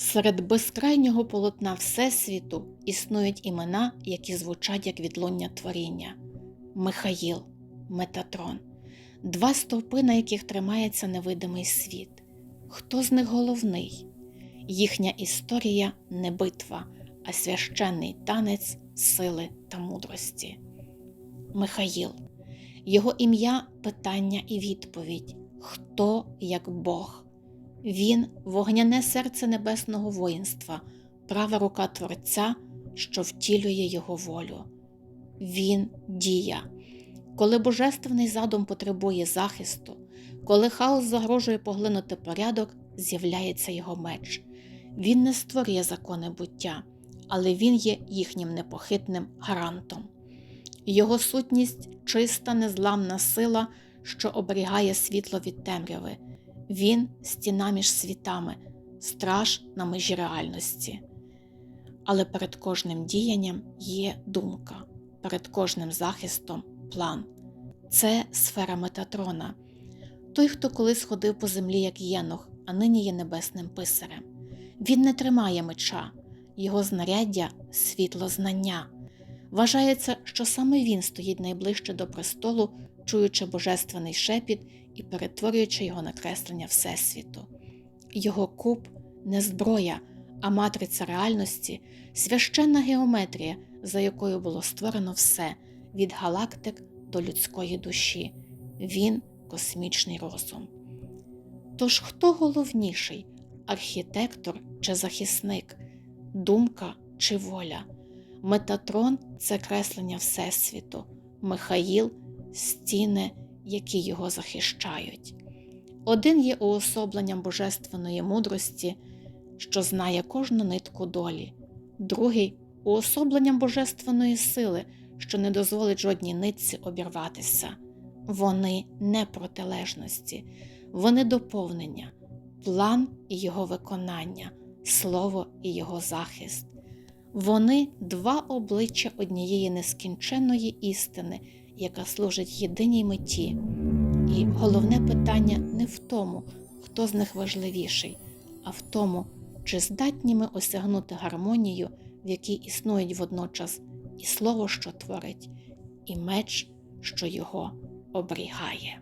Серед безкрайнього полотна Всесвіту існують імена, які звучать як відлуння творіння Михаїл, Метатрон, два стовпи, на яких тримається невидимий світ. Хто з них головний? Їхня історія не битва, а священний танець сили та мудрості. Михаїл. Його ім'я питання і відповідь Хто як Бог? Він вогняне серце небесного воїнства, права рука Творця, що втілює його волю. Він дія. Коли божественний задум потребує захисту, коли хаос загрожує поглинути порядок, з'являється його меч. Він не створює закони буття, але він є їхнім непохитним гарантом. Його сутність чиста, незламна сила, що оберігає світло від темряви. Він стіна між світами, страж на межі реальності. Але перед кожним діянням є думка, перед кожним захистом план. Це сфера Метатрона, той, хто колись ходив по землі як єнох, а нині є небесним писарем. Він не тримає меча, його знаряддя світло знання. Вважається, що саме він стоїть найближче до престолу, чуючи божественний шепіт і перетворюючи його на креслення Всесвіту. Його куб не зброя, а матриця реальності, священна геометрія, за якою було створено все від галактик до людської душі. Він космічний розум. Тож хто головніший архітектор чи захисник, думка чи воля? Метатрон це креслення Всесвіту, Михаїл стіни, які його захищають. Один є уособленням божественної мудрості, що знає кожну нитку долі, другий уособленням божественної сили, що не дозволить жодній нитці обірватися. Вони не протилежності, вони доповнення, план і його виконання, слово і його захист. Вони два обличчя однієї нескінченної істини, яка служить єдиній меті. І головне питання не в тому, хто з них важливіший, а в тому, чи здатні ми осягнути гармонію, в якій існують водночас і слово, що творить, і меч, що його оберігає.